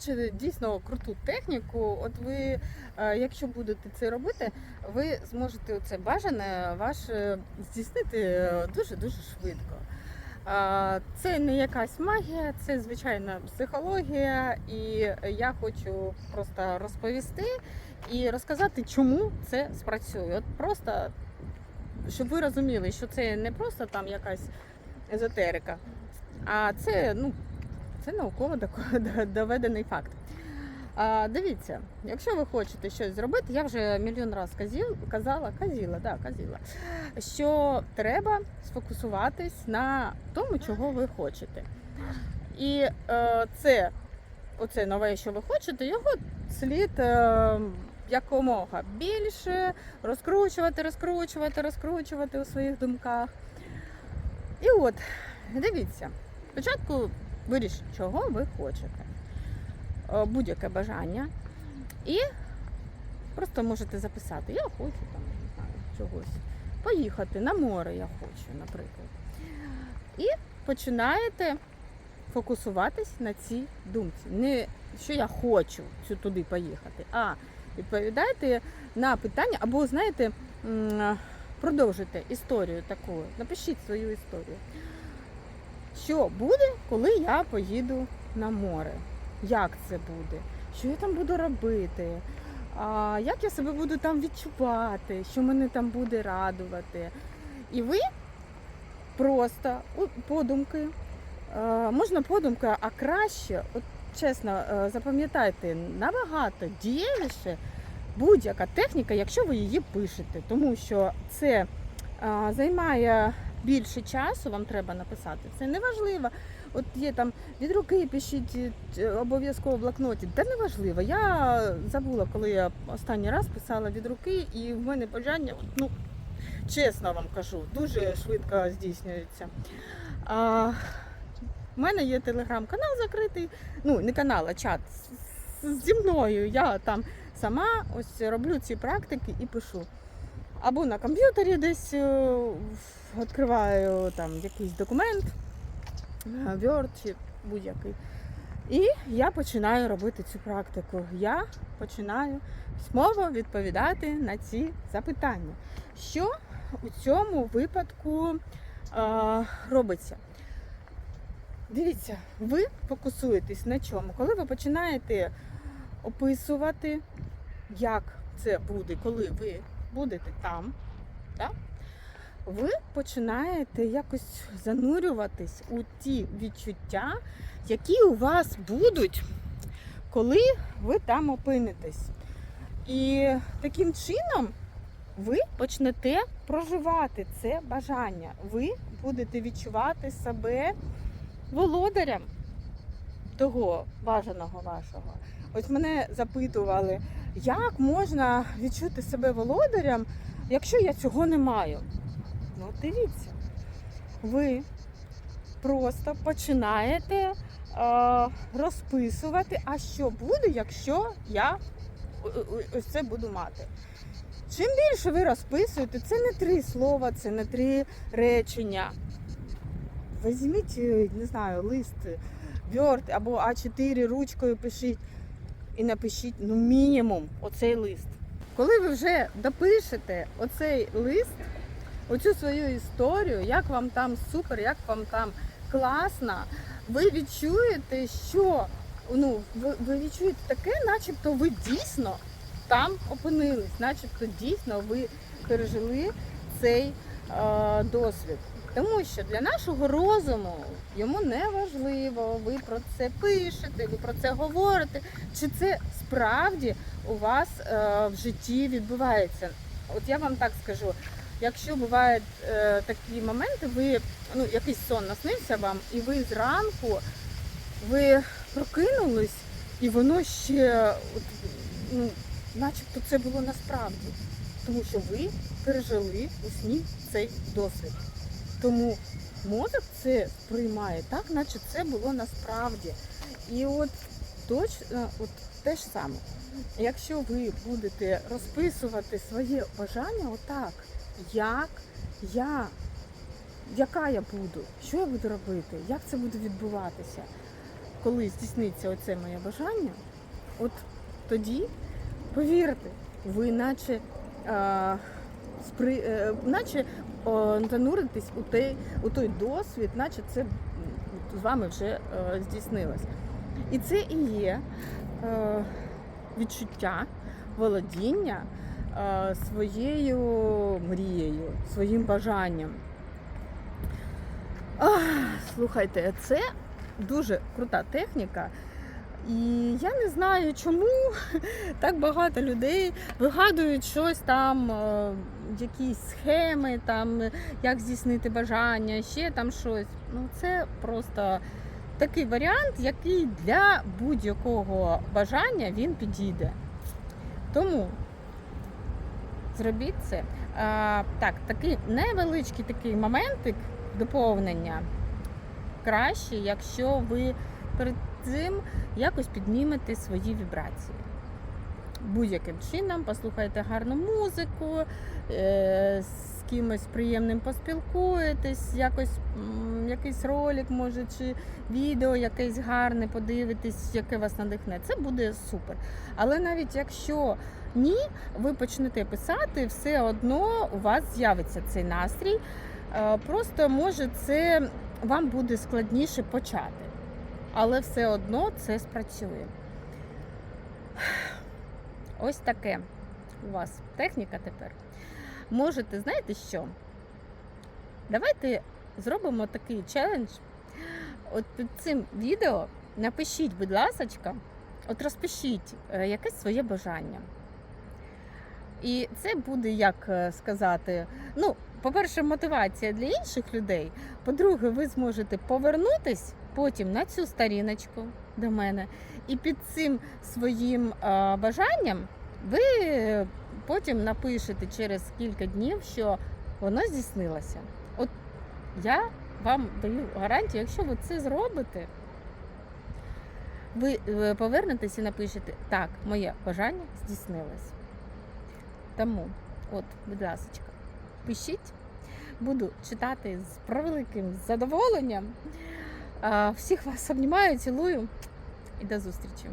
хочете дійсно круту техніку, от ви, е, якщо будете це робити, ви зможете це бажане ваше здійснити дуже дуже швидко. Це не якась магія, це звичайна психологія, і я хочу просто розповісти і розказати, чому це спрацює. От просто щоб ви розуміли, що це не просто там якась езотерика, а це ну це науково доведений факт. А, дивіться, якщо ви хочете щось зробити, я вже мільйон разів казів, казала, казіла, да, казіла, що треба сфокусуватись на тому, чого ви хочете. І е, це, оце нове, що ви хочете, його слід е, якомога більше розкручувати, розкручувати, розкручувати у своїх думках. І от, дивіться, спочатку вирішіть, чого ви хочете. Е, Будь-яке бажання. І просто можете записати, я хочу там, не знаю, чогось. Поїхати на море я хочу, наприклад. І починаєте фокусуватись на цій думці. Не що я хочу туди поїхати, а відповідайте на питання, або, знаєте, продовжуйте історію таку. Напишіть свою історію. Що буде, коли я поїду на море? Як це буде? Що я там буду робити? А, як я себе буду там відчувати? Що мене там буде радувати? І ви просто подумки, е, можна подумки, а краще, от чесно, е, запам'ятайте, набагато дієвіше будь-яка техніка, якщо ви її пишете, тому що це е, займає більше часу, вам треба написати. Це неважливо. От є там від руки пишіть е, обов'язково в блокноті. Та неважливо. Я забула, коли я останній раз писала від руки, і в мене бажання, ну чесно вам кажу, дуже швидко здійснюється. А, в мене є телеграм-канал закритий. Ну, не канал, а чат зі мною. Я там сама ось роблю ці практики і пишу. Або на комп'ютері десь е, відкриваю там якийсь документ, е, Word чи будь-який. І я починаю робити цю практику. Я починаю письмово відповідати на ці запитання. Що у цьому випадку е, робиться? Дивіться, ви фокусуєтесь на чому? Коли ви починаєте описувати, як це буде, коли ви будете там, так? Ви починаєте якось занурюватись у ті відчуття, які у вас будуть, коли ви там опинитесь. І таким чином ви почнете проживати це бажання. Ви будете відчувати себе володарям того бажаного вашого. Ось мене запитували, як можна відчути себе володарям, якщо я цього не маю. Ну, от дивіться, ви просто починаєте е, розписувати, а що буде, якщо я ось це буду мати. Чим більше ви розписуєте, це не три слова, це не три речення. Візьміть, е, не знаю, лист Word або А4 ручкою пишіть і напишіть ну, мінімум оцей лист. Коли ви вже допишете оцей лист, оцю свою історію, як вам там супер, як вам там класно, ви відчуєте, що ну, ви, ви відчуєте таке, начебто ви дійсно там опинились, начебто дійсно ви пережили цей е, досвід. Тому що для нашого розуму йому не важливо, ви про це пишете, ви про це говорите, чи це справді у вас е, в житті відбувається. От я вам так скажу, якщо бувають е, такі моменти, ви ну якийсь сон наснився вам, і ви зранку ви прокинулись, і воно ще от, ну, начебто це було насправді. Тому що ви пережили у сні цей досвід. Тому мозок це сприймає так, наче це було насправді. І от точно от те ж саме. Якщо ви будете розписувати своє бажання отак, як? Я, яка я буду, що я буду робити, як це буде відбуватися, коли здійсниться оце моє бажання, от тоді, повірте, ви наче, а, спри, е, наче о, зануритесь у той, у той досвід, наче це з вами вже е, здійснилось. І це і є е, відчуття володіння е, своєю мрією, своїм бажанням. Ах, слухайте, це дуже крута техніка. І я не знаю, чому так багато людей вигадують щось там, е, якісь схеми, там, е, як здійснити бажання, ще там щось. Ну, це просто такий варіант, який для будь-якого бажання він підійде. Тому зробіть це. А, так, такий невеличкий такий моментик доповнення. Краще, якщо ви перед цим якось піднімете свої вібрації. Будь-яким чином послухайте гарну музику, е, кимось приємним поспілкуєтесь, якось якийсь ролик, може, чи відео якесь гарне подивитесь, яке вас надихне. Це буде супер. Але навіть якщо ні, ви почнете писати, все одно у вас з'явиться цей настрій. Е, Просто може це вам буде складніше почати. Але все одно це спрацює. Ось таке у вас техніка тепер. Можете, знаєте що? Давайте зробимо такий челендж. От під цим відео напишіть, будь ласка, от розпишіть е, якесь своє бажання. І це буде, як е, сказати, ну, по-перше, мотивація для інших людей. По-друге, ви зможете повернутись потім на цю сторіночку до мене. І під цим своїм е, бажанням ви потім напишете через кілька днів, що воно здійснилося. От я вам даю гарантію, якщо ви це зробите, ви е, повернетесь і напишете, так, моє бажання здійснилось. Тому, от, будь ласка, пишіть, буду читати з превеликим задоволенням. Всіх вас обнімаю, цілую і до зустрічі.